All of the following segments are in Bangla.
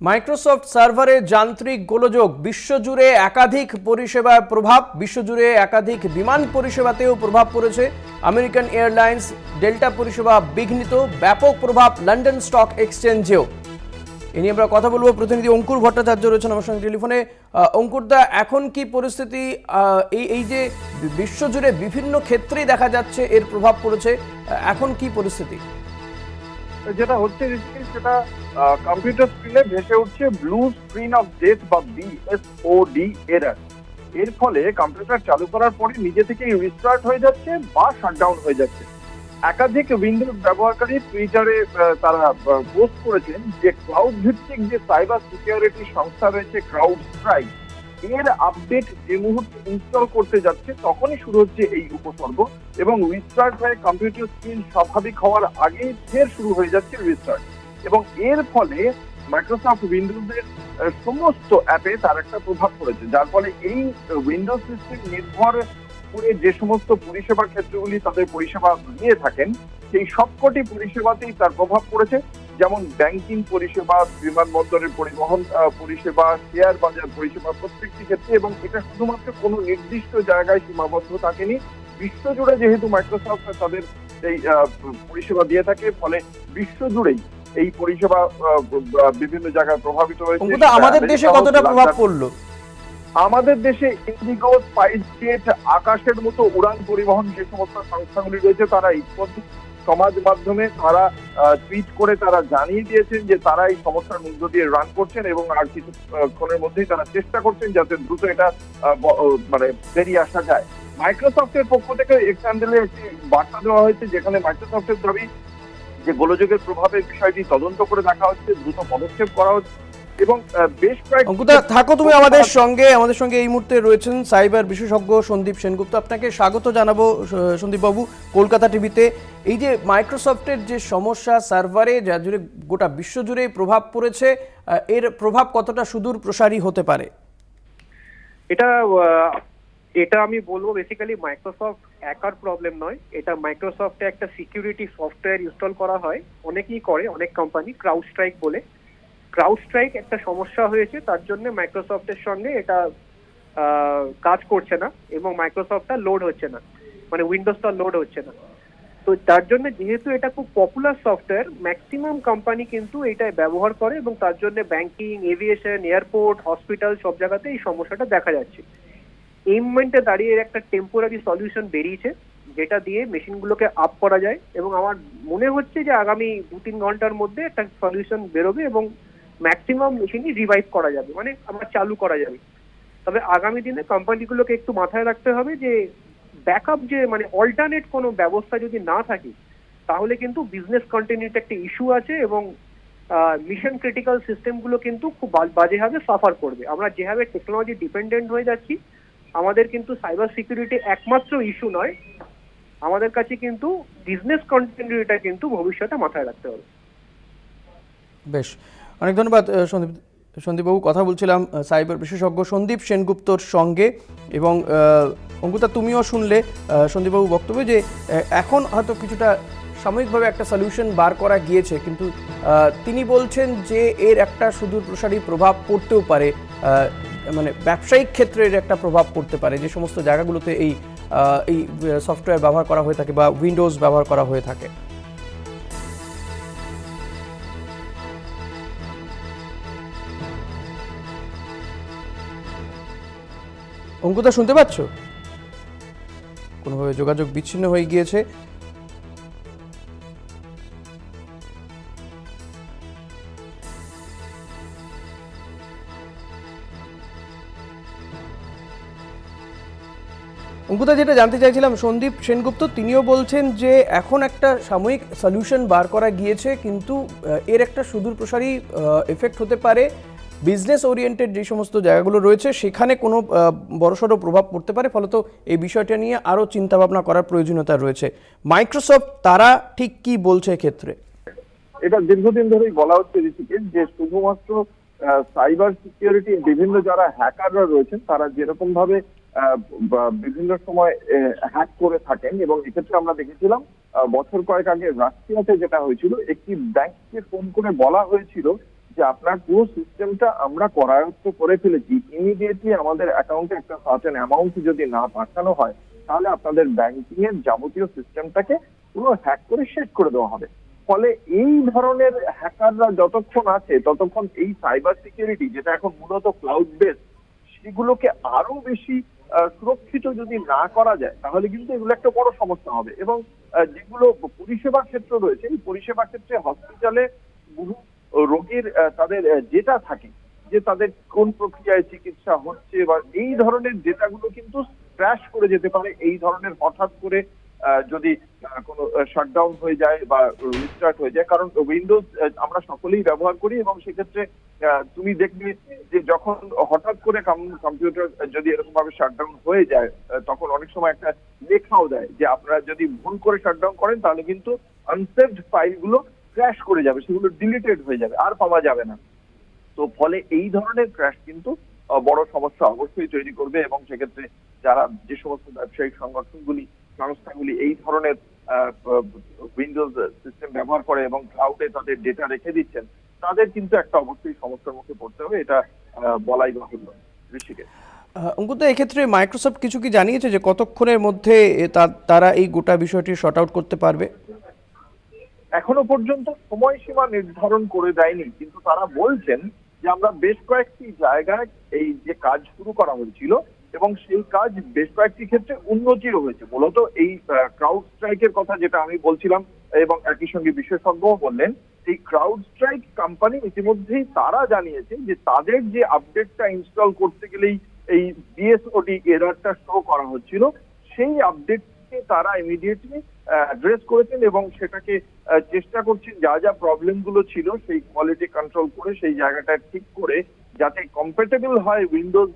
মাইক্রোসফট সার্ভারে যান্ত্রিক গোলযোগ, বিশ্বজুড়ে একাধিক পরিষেবার প্রভাব, বিশ্বজুড়ে একাধিক বিমান পরিষেবাতেও প্রভাব পড়েছে। আমেরিকান এয়ারলাইন্স ডেল্টা পরিষেবা বিঘ্নিত, ব্যাপক প্রভাব লন্ডন স্টক এক্সচেঞ্জেও। এ নিয়ে আমরা কথা বলব। প্রতিনিধি অঙ্কুর ভট্টাচার্য রয়েছেন আমার সঙ্গে টেলিফোনে। অঙ্কুরদা এখন কি পরিস্থিতি? এই এই যে বিশ্বজুড়ে বিভিন্ন ক্ষেত্রেই দেখা যাচ্ছে এর প্রভাব পড়েছে। এখন কি পরিস্থিতি? যেটা হচ্ছে সেটা কম্পিউটার স্ক্রিনে ভেসে উঠছে ব্লু স্ক্রিন অফ ডেথ বা বিএসওডি এরার এর ফলে কম্পিউটার চালু করার পরে নিজে থেকেই রিস্টার্ট হয়ে যাচ্ছে বা শাটডাউন হয়ে যাচ্ছে। একাধিক উইন্ডোজ ব্যবহারকারী টুইটারে তারা পোস্ট করেছেন যে ক্লাউড ভিত্তিক যে সাইবার সিকিউরিটি সংস্থা রয়েছে ক্রাউড স্ট্রাইক এর আপডেট যে মুহূর্তে ইনস্টল করতে যাচ্ছে, তখনই শুরু হচ্ছে এই উপসর্গ এবং রিস্টার্ট হয়ে কম্পিউটার স্ক্রিন স্বাভাবিক হওয়ার আগেই ফের শুরু হয়ে যাচ্ছে রিস্টার্ট এবং এর ফলে মাইক্রোসফট উইন্ডোজের সমস্ত অ্যাপে তার একটা প্রভাব পড়েছে। যার ফলে এই উইন্ডোজ সিস্টেম নির্ভর করে যে সমস্ত পরিষেবা ক্ষেত্রগুলি তাদের পরিষেবা দিয়ে থাকেন, সেই সবকটি পরিষেবাতেই তার প্রভাব পড়েছে। যেমন ব্যাংকিং পরিষেবা বিমানবন্দরের পরিবহন পরিষেবা শেয়ার বাজার পরিষেবা প্রত্যেকটি ক্ষেত্রে এবং এটা শুধুমাত্র কোনো নির্দিষ্ট জায়গায় সীমাবদ্ধ থাকেনি। বিশ্বজুড়ে যেহেতু মাইক্রোসফট তাদের এই পরিষেবা দিয়ে থাকে ফলে বিশ্বজুড়েই এই পরিষেবা বিভিন্ন জায়গায় প্রভাবিত হয়েছে। আমাদের দেশে কতটা প্রভাব পড়ল? আমাদের দেশে ইন্ডিগো স্পাইস জেট আকাশের মতো উড়ান পরিবহন যে সমস্ত সংস্থাগুলি রয়েছে তারা ইতিমধ্যে সমাজ মাধ্যমে তারা টুইট করে তারা জানিয়ে দিয়েছেন যে তারা এই সমস্যার মধ্য দিয়ে রান করছেন এবং আর কিছু ক্ষণের মধ্যেই তারা চেষ্টা করছেন যাতে দ্রুত এটা মানে বেরিয়ে আসা যায়। মাইক্রোসফটের পক্ষ থেকে এক্সান্ডেলে একটি বার্তা দেওয়া হয়েছে যেখানে মাইক্রোসফটের দাবি যে গোলযোগের প্রভাবের বিষয়টি তদন্ত করে দেখা হচ্ছে, দ্রুত পদক্ষেপ করা হচ্ছে। এবং বেশ কয়েক অঙ্কুতা থাকো তুমি আমাদের সঙ্গে আমাদের সঙ্গে এই মুহূর্তে রয়েছেন সাইবার বিশেষজ্ঞ সন্দীপ সেনগুপ্ত। আপনাকে স্বাগত জানাব স- সন্দীপবাবু কলকাতা টিভিতে। এই যে মাইক্রোসফটের যে সমস্যা সার্ভারে যা জুড়ে গোটা বিশ্ব জুড়ে প্রভাব পড়েছে এর প্রভাব কতটা সুদূর প্রসারী হতে পারে? এটা এটা আমি বলব বেসিক্যালি মাইক্রোসফট একার প্রবলেম নয়। এটা মাইক্রোসফটে একটা সিকিউরিটি সফটওয়্যার ইনস্টল করা হয়। অনেকেই করে অনেক কোম্পানি ক্রাউড স্ট্রাইক বলে। ক্রাউড স্ট্রাইক একটা সমস্যা হয়েছে, তার জন্য মাইক্রোসফটের সঙ্গে এটা কাজ করছে না এবং মাইক্রোসফটটা লোড হচ্ছে না। মানে উইন্ডোজটা লোড হচ্ছে না। তো তার জন্য যেহেতু এটা খুব পপুলার সফটওয়্যার ম্যাক্সিমাম কোম্পানি কিন্তু এটা ব্যবহার করে এবং তার জন্য ব্যাংকিং এভিয়েশন এয়ারপোর্ট হসপিটাল সব জায়গাতে এই সমস্যাটা দেখা যাচ্ছে। এই মুমেন্টে দাঁড়িয়ে একটা টেম্পোরারি সলিউশন বেরিয়েছে, যেটা দিয়ে মেশিনগুলোকে আপ করা যায় এবং আমার মনে হচ্ছে যে আগামী দু তিন ঘণ্টার মধ্যে একটা সলিউশন বেরোবে এবং ম্যাক্সিমাম মেশিনই রিভাইভ করা যাবে মানে আবার চালু করা যাবে। তবে আগামী দিনে কোম্পানিগুলোকে একটু মাথায় রাখতে হবে যে ব্যাকআপ যে মানে অল্টারনেট কোনো ব্যবস্থা যদি না থাকে, তাহলে কিন্তু বিজনেস কন্টিনিউটি একটা ইস্যু আছে এবং মিশন ক্রিটিক্যাল সিস্টেমগুলো কিন্তু খুব বাজেভাবে সাফার করবে। আমরা যেভাবে টেকনোলজি ডিপেন্ডেন্ট হয়ে যাচ্ছি, আমাদের কিন্তু সাইবার সিকিউরিটি একমাত্র ইস্যু নয়, আমাদের কাছে কিন্তু বিজনেস কন্টিনিউটিটা কিন্তু ভবিষ্যতে মাথায় রাখতে হবে। বেশ। অনেক ধন্যবাদ সন্দীপ, সন্দীপবাবু। কথা বলছিলাম সাইবার বিশেষজ্ঞ সন্দীপ সেনগুপ্তর সঙ্গে এবং অঙ্কুতা, তুমিও শুনলে সন্দীপবাবু বক্তব্য যে এখন হয়তো কিছুটা সাময়িকভাবে একটা সলিউশন বার করা গিয়েছে, কিন্তু তিনি বলছেন যে এর একটা সুদূর প্রসারী প্রভাব পড়তেও পারে মানে ব্যবসায়িক ক্ষেত্রে এর একটা প্রভাব পড়তে পারে, যে সমস্ত জায়গাগুলোতে এই এই সফটওয়্যার ব্যবহার করা হয়ে থাকে বা উইন্ডোজ ব্যবহার করা হয়ে থাকে। অঙ্কুতা, শুনতে পাচ্ছ? কোনোভাবে যোগাযোগ বিচ্ছিন্ন হয়ে গিয়েছে। অঙ্কুতা, যেটা জানতে চাইছিলাম, সন্দীপ সেনগুপ্ত, তিনিও বলছেন যে এখন একটা সাময়িক সলিউশন বার করা গিয়েছে, কিন্তু এর একটা সুদূর প্রসারী এফেক্ট হতে পারে। বিজনেস ওরিয়েন্টেড যে সমস্ত জায়গাগুলো রয়েছে, সেখানে কোনো বড়সড় প্রভাব পড়তে পারে। ফলত এই বিষয়টা নিয়ে আরও চিন্তাভাবনা করার প্রয়োজনীয়তা রয়েছে। মাইক্রোসফট, তারা ঠিক কি বলছে এক্ষেত্রে? এটা দীর্ঘদিন ধরেই বলা হচ্ছে ঋষিকেশ, যে শুধুমাত্র সাইবার সিকিউরিটি বিভিন্ন যারা হ্যাকাররা রয়েছেন, তারা যেরকম ভাবে বিভিন্ন সময় হ্যাক করে থাকেন এবং এক্ষেত্রে আমরা দেখেছিলাম বছর কয়েক আগে রাশিয়াতে যেটা হয়েছিল, একটি ব্যাংককে ফোন করে বলা হয়েছিল যে আপনার পুরো সিস্টেমটা আমরা করায়ত্ত করে ফেলেছি। ইমিডিয়েটলি আমাদের অ্যাকাউন্টে একটা সার্টেন অ্যামাউন্ট যদি না পাঠানো হয়, তাহলে আপনাদের ব্যাংকিং এর যাবতীয় সিস্টেমটাকে পুরো হ্যাক করে শেষ করে দেওয়া হবে। ফলে এই ধরনের হ্যাকাররা যতক্ষণ আছে, ততক্ষণ এই সাইবার সিকিউরিটি যেটা এখন মূলত ক্লাউড বেস সেগুলোকে আরও বেশি সুরক্ষিত যদি না করা যায়, তাহলে কিন্তু এগুলো একটা বড় সমস্যা হবে। এবং যেগুলো পরিষেবা ক্ষেত্র রয়েছে, এই পরিষেবা ক্ষেত্রে হসপিটালে বহু রোগীর তাদের ডেটা থাকে, যে তাদের কোন প্রক্রিয়ায় চিকিৎসা হচ্ছে বা এই ধরনের ডেটাগুলো কিন্তু ক্র্যাশ করে যেতে পারে। এই ধরনের হঠাৎ করে যদি কোনো শাটডাউন হয়ে যায় বা রিস্টার্ট হয়ে যায়, কারণ উইন্ডোজ আমরা সকলেই ব্যবহার করি এবং সেক্ষেত্রে তুমি দেখবে যে যখন হঠাৎ করে কম্পিউটার যদি এরকম ভাবে শাটডাউন হয়ে যায় তখন অনেক সময় একটা লেখাও দেয় যে আপনারা যদি ভুল করে শাটডাউন করেন, তাহলে কিন্তু আনসেভড ফাইলগুলো ক্র্যাশ করে যাবে, সেগুলো ডিলিটেড হয়ে যাবে, আর পাওয়া যাবে না। তো ফলে এই ধরনের ক্র্যাশ কিন্তু বড় সমস্যা অবশ্যই তৈরি করবে এবং সেক্ষেত্রে যারা যে সমস্ত ব্যবসায়িক সংগঠনগুলি, সংস্থাগুলি এই ধরনের উইন্ডোজ সিস্টেম ব্যবহার করে এবং ক্লাউডে তাদের ডেটা রেখে দিচ্ছেন, তাদের কিন্তু একটা অবশ্যই সমস্যার মুখে পড়তে হবে, এটা বলাই বাহুল্য। ঋষিকে অঙ্কুতা, এক্ষেত্রে মাইক্রোসফট কিছু কি জানিয়েছে যে কতক্ষণের মধ্যে তারা এই গোটা বিষয়টি শর্ট আউট করতে পারবে? এখনও পর্যন্ত সময়সীমা নির্ধারণ করে দেয়নি। কিন্তু তারা বলছেন যে আমরা বেশ কয়েকটি জায়গায় এই যে কাজ শুরু করা হয়েছিল এবং সেই কাজ বেশ কয়েকটি ক্ষেত্রে উন্নতিও হয়েছে। মূলত এই ক্রাউড স্ট্রাইকের কথা যেটা আমি বলছিলাম এবং একই সঙ্গে বিশেষজ্ঞও বললেন, এই ক্রাউড স্ট্রাইক কোম্পানি ইতিমধ্যেই তারা জানিয়েছে যে তাদের যে আপডেটটা ইনস্টল করতে গেলেই এই বিএসওডি এরারটা শো করা হচ্ছিল। সেই আপডেটকে তারা ইমিডিয়েটলি অ্যাড্রেস করেছেন এবং সেটাকে চেষ্টা করছেন যা যা প্রবলেমগুলো ছিল সেই কোয়ালিটি কন্ট্রোল করে সেই জায়গাটা ঠিক করে যাতে কম্প্যাটেবল হয় উইন্ডোজ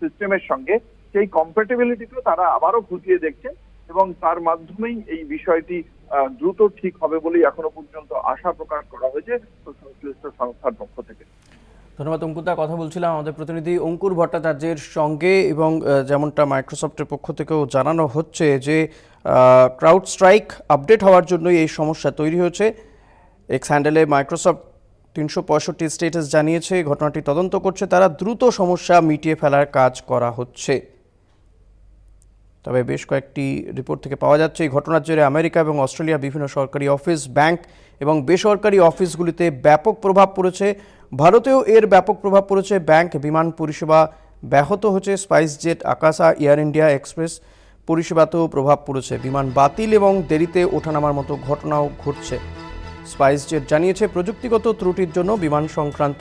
সিস্টেমের সঙ্গে। সেই কম্প্যাটেবিলিটিকে তারা আবারও খতিয়ে দেখছেন এবং তার মাধ্যমেই এই বিষয়টি দ্রুত ঠিক হবে বলেই এখনও পর্যন্ত আশা প্রকাশ করা হয়েছে সংশ্লিষ্ট সংস্থার পক্ষ থেকে। ধন্যবাদ অঙ্কুতা কথা বলছিলাম আমাদের প্রতিনিধি অঙ্কুর ভট্টাচার্যের সঙ্গে এবং যেমনটা মাইক্রোসফটের পক্ষ থেকেও জানানো হচ্ছে যে ক্রাউড স্ট্রাইক আপডেট হওয়ার জন্যই এই সমস্যা তৈরি হয়েছে। এক্স হ্যান্ডেলে মাইক্রোসফট তিনশো পঁয়ষট্টি স্টেটাস জানিয়েছে ঘটনাটি তদন্ত করছে। তারা দ্রুত সমস্যা মিটিয়ে ফেলার কাজ করা হচ্ছে। তবে বেশ কয়েকটি রিপোর্ট থেকে পাওয়া যাচ্ছে, এই ঘটনার জেরে আমেরিকা এবং অস্ট্রেলিয়া বিভিন্ন সরকারি অফিস ব্যাংক এবং বেসরকারি অফিসগুলিতে ব্যাপক প্রভাব পড়েছে। ভারতেও এর ব্যাপক প্রভাব পড়েছে। ব্যাংক বিমান পরিষেবা ব্যাহত হচ্ছে। SpiceJet Akasa air India express পরিষেবাতেও প্রভাব পড়েছে। বিমান বাতিল এবং দেরিতে ওঠানামার মতো ঘটনাও ঘটছে। স্পাইসজেট জানিয়েছে, প্রযুক্তিগত ত্রুটির জন্য বিমান সংক্রান্ত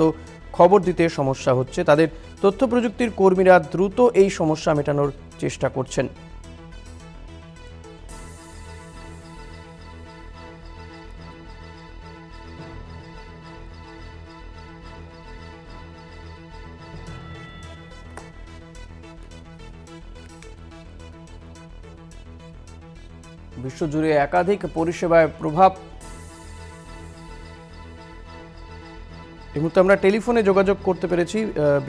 খবর দিতে সমস্যা হচ্ছে। তাদের তথ্য প্রযুক্তির কর্মীরা দ্রুত এই সমস্যা মেটানোর চেষ্টা করছেন। বিশ্বজুড়ে একাধিক পরিষেবায় প্রভাব। এই মুহূর্তে আমরা টেলিফোনে যোগাযোগ করতে পেরেছি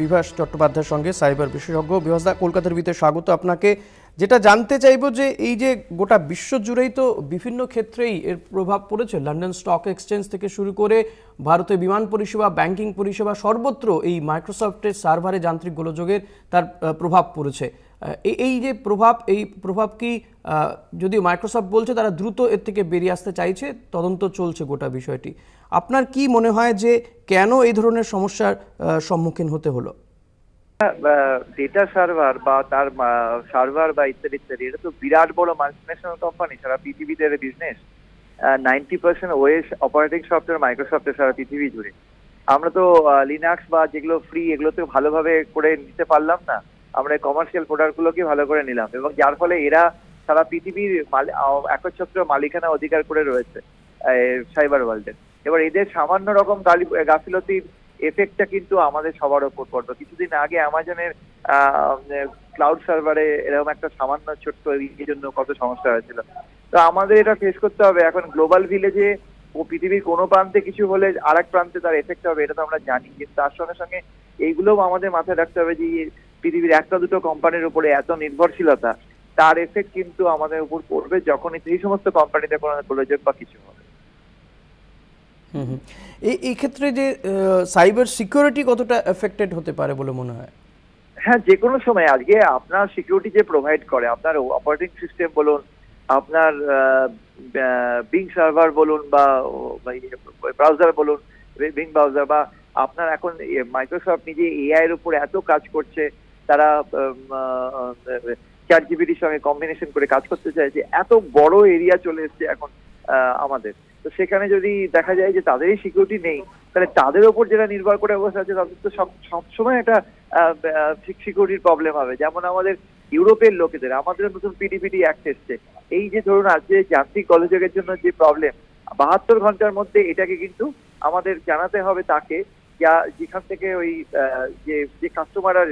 বিভাস চট্টোপাধ্যায়ের সঙ্গে, সাইবার বিশেষজ্ঞ। বিভাসদা কলকাতার ভিতরে স্বাগত আপনাকে। যেটা জানতে চাইব যে এই যে গোটা বিশ্ব জুড়েই তো বিভিন্ন ক্ষেত্রেই এর প্রভাব পড়েছে। লন্ডন স্টক এক্সচেঞ্জ থেকে শুরু করে ভারতে বিমান পরিষেবা, ব্যাংকিং পরিষেবা, সর্বত্র এই মাইক্রোসফটের সার্ভারে যান্ত্রিক গোলযোগের তার প্রভাব পড়েছে। এই- যে প্রভাব, এই প্রভাব কি যদিও মাইক্রোসফট বলছে তারা দ্রুত এর থেকে বেরিয়ে আসতে চাইছে, তদন্ত চলছে গোটা বিষয়টি। আপনার কি মনে হয় যে কেন এই ধরনের সমস্যার সম্মুখীন হতে হলো? ডেটা সার্ভার বা তার সার্ভার বা ইত্যাদি ইত্যাদি, এটা তো বিরাট বড় মাল্টিন্যাশনাল কোম্পানি সারা পৃথিবীতে বিজনেস নাইনটি পার্সেন্ট ওয়েস অপারেটিং সফটওয়্যার মাইক্রোসফটের সারা পৃথিবী জুড়ে। আমরা তো লিনাক্স বা যেগুলো ফ্রি এগুলোতে ভালোভাবে করে নিতে পারলাম না। আমরা কমার্শিয়াল প্রোডাক্টগুলোকে ভালো করে নিলাম এবং যার ফলে এরা সারা পৃথিবীর একচ্ছত্র মালিকানা অধিকার করে রয়েছে সাইবার ওয়ার্ল্ডের এবার এদের সামান্য রকম গাফিলতির এফেক্টটা কিন্তু আমাদের সবার ওপর পড়তো। কিছুদিন আগে অ্যামাজনের ক্লাউড সার্ভারে এরকম একটা সামান্য ছোট্ট এই জন্য কত সমস্যা হয়েছিল। তো আমাদের এটা ফেস করতে হবে। এখন গ্লোবাল ভিলেজে ও পৃথিবীর কোনো প্রান্তে কিছু হলে আর এক প্রান্তে তার এফেক্ট হবে, এটা তো আমরা জানি। কিন্তু তার সঙ্গে সঙ্গে এইগুলোও আমাদের মাথায় রাখতে হবে যে পৃথিবীর একটা দুটো কোম্পানির উপরে এত নির্ভরশীলতা, তার এফেক্ট কিন্তু আমাদের উপর পড়বে যখনই সেই সমস্ত কোম্পানিতে কোনো গোলযোগ বা কিছু হবে। এই ক্ষেত্রে যে সাইবার সিকিউরিটি কতটা এফেক্টেড হতে পারে বলে মনে হয়? হ্যাঁ যে কোনো সময়। আজকে আপনার সিকিউরিটি যে প্রোভাইড করে, আপনার অপারেটিং সিস্টেম বলুন, আপনার বিং সার্ভার বলুন বা ব্রাউজার বলুন বিং ব্রাউজার বা, আপনার এখন মাইক্রোসফট নিজে এআই এর উপর এত কাজ করছে, তারা চ্যাট জিবিটির সঙ্গে কম্বিনেশন করে কাজ করতে চাইছে, এত বড় এরিয়া চলে এসছে এখন। আমাদের। তো সেখানে যদি দেখা যায় যে তাদেরই সিকিউরিটি নেই, তাহলে তাদের ওপর যেটা নির্ভর করে অবস্থা আছে, তাদের তো সব সবসময় একটা সিকিউরিটির প্রবলেম হবে। যেমন আমাদের ইউরোপের লোকেদের, আমাদের নতুন পিডিপিডি অ্যাক্ট এসছে। এই যে ধরুন, আজকে যান্ত্রিক কলেজের জন্য যে প্রবলেম বাহাত্তর ঘণ্টার মধ্যে এটাকে কিন্তু আমাদের জানাতে হবে তাকে, যা যেখান থেকে ওই যে যে কাস্টমাররা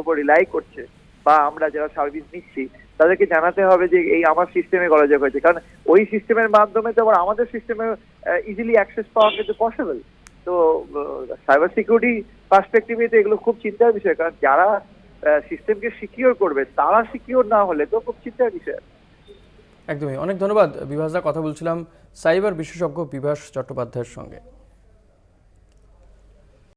ওপর রিলাই করছে, বা আমরা যারা সার্ভিস নিচ্ছি তাদেরকে জানাতে হবে যে এই আমার সিস্টেমে গলযোগ হয়েছে। কারণ ওই সিস্টেমের মাধ্যমে তো আবার আমাদের সিস্টেমে ইজিলি অ্যাক্সেস পাওয়া কিন্তু পসিবল তো সাইবার সিকিউরিটি পার্সপেক্টিভে তো এগুলো খুব চিন্তার বিষয়। কারণ যারা সিস্টেমকে সিকিউর করবে, তারা সিকিউর না হলে তো খুব চিন্তার বিষয়। একদমই। অনেক ধন্যবাদ বিভাসদা। কথা বলছিলাম সাইবার বিশেষজ্ঞ বিভাস চট্টোপাধ্যায়ের সঙ্গে।